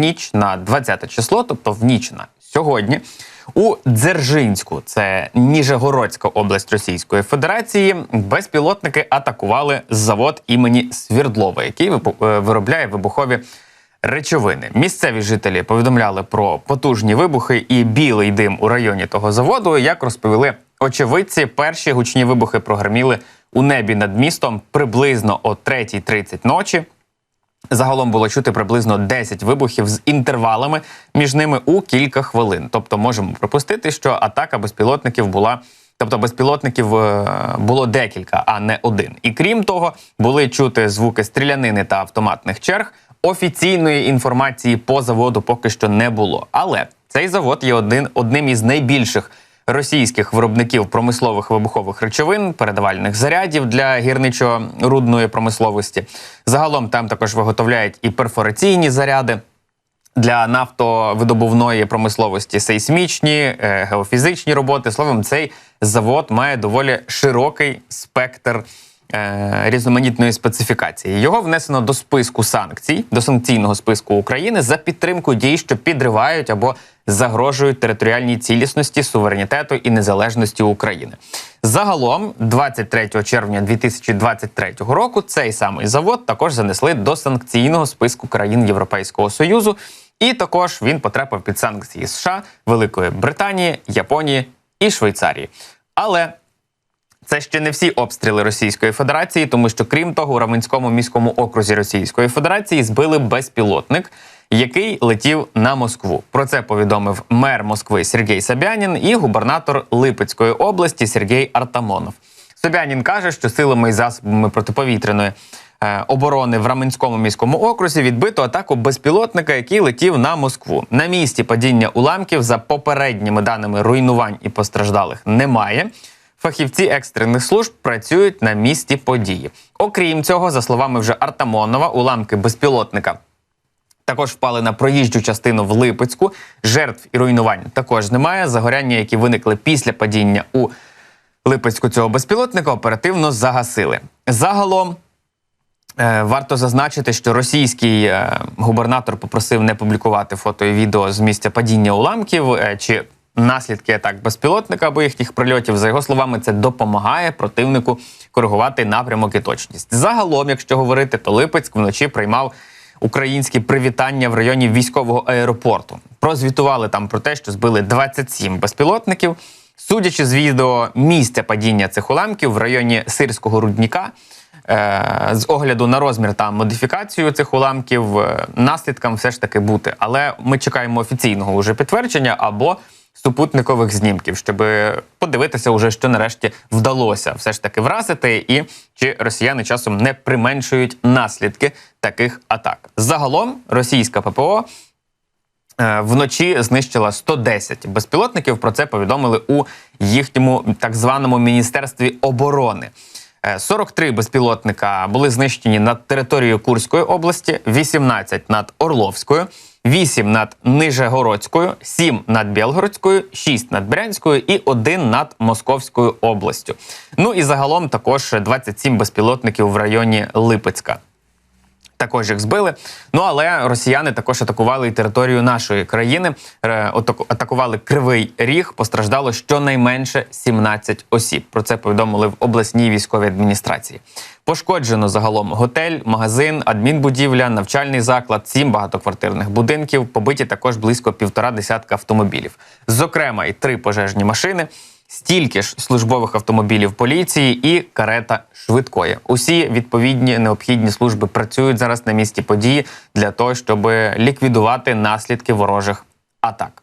ніч на 20 число, тобто в ніч на сьогодні. У Дзержинську, це Ніжегородська область Російської Федерації, безпілотники атакували завод імені Свірдлова, який е, виробляє вибухові речовини. Місцеві жителі повідомляли про потужні вибухи і білий дим у районі того заводу. Як розповіли очевидці, перші гучні вибухи прогреміли у небі над містом приблизно о 3.30 ночі. Загалом було чути приблизно 10 вибухів з інтервалами між ними у кілька хвилин. Тобто, можемо припустити, що атака безпілотників була. Тобто безпілотників е, було декілька, а не один. І крім того, були чути звуки стрілянини та автоматних черг. Офіційної інформації по заводу поки що не було. Але цей завод є один одним із найбільших російських виробників промислових вибухових речовин, передавальних зарядів для гірничо-рудної промисловості. Загалом там також виготовляють і перфораційні заряди. Для нафтовидобувної промисловості сейсмічні, е, геофізичні роботи. Словом, цей завод має доволі широкий спектр різноманітної специфікації. Його внесено до списку санкцій, до санкційного списку України за підтримку дій, що підривають або загрожують територіальній цілісності, суверенітету і незалежності України. Загалом, 23 червня 2023 року, цей самий завод також занесли до санкційного списку країн Європейського Союзу, і також він потрапив під санкції США, Великої Британії, Японії і Швейцарії. Але це ще не всі обстріли Російської Федерації, тому що крім того, у Раменському міському окрузі Російської Федерації збили безпілотник, який летів на Москву. Про це повідомив мер Москви Сергій Собянін і губернатор Липецької області Сергій Артамонов. Собянін каже, що силами і засобами протиповітряної е, оборони в Раменському міському окрузі відбито атаку безпілотника, який летів на Москву. На місці падіння уламків за попередніми даними руйнувань і постраждалих немає. Фахівці екстрених служб працюють на місці події. Окрім цього, за словами вже Артамонова, уламки безпілотника також впали на проїжджу частину в Липецьку. Жертв і руйнувань також немає. Загоряння, які виникли після падіння у Липецьку цього безпілотника, оперативно загасили. Загалом. Е, Варто зазначити, що російський е, губернатор попросив не публікувати фото і відео з місця падіння уламків е, чи наслідки атак безпілотника або їхніх прильотів. За його словами, це допомагає противнику коригувати напрямок і точність. Загалом, якщо говорити, то Липецьк вночі приймав українські привітання в районі військового аеропорту. Прозвітували там про те, що збили 27 безпілотників. Судячи з відео місця падіння цих уламків в районі Сирського рудніка, е, з огляду на розмір та модифікацію цих уламків, е, наслідкам все ж таки бути. Але ми чекаємо офіційного уже підтвердження або супутникових знімків, щоб подивитися, уже що нарешті вдалося все ж таки вразити, і чи росіяни часом не применшують наслідки таких атак. Загалом російська ППО е, вночі знищила 110 безпілотників. Про це повідомили у їхньому так званому міністерстві оборони. Е, 43 безпілотника були знищені над територією Курської області, 18 над Орловською, 8 над Нижегородською, 7 над Білгородською, 6 над Брянською і 1 над Московською областю. Ну і загалом також 27 безпілотників в районі Липецька. Також їх збили. Ну але росіяни також атакували і територію нашої країни. Е, Атакували Кривий Ріг. Постраждало щонайменше 17 осіб. Про це повідомили в обласній військовій адміністрації. Пошкоджено загалом готель, магазин, адмінбудівля, навчальний заклад, сім багатоквартирних будинків. Побиті також близько півтора десятка автомобілів. Зокрема, і три пожежні машини стільки ж службових автомобілів поліції і карета швидкої. Усі відповідні необхідні служби працюють зараз на місці події для того, щоб ліквідувати наслідки ворожих атак.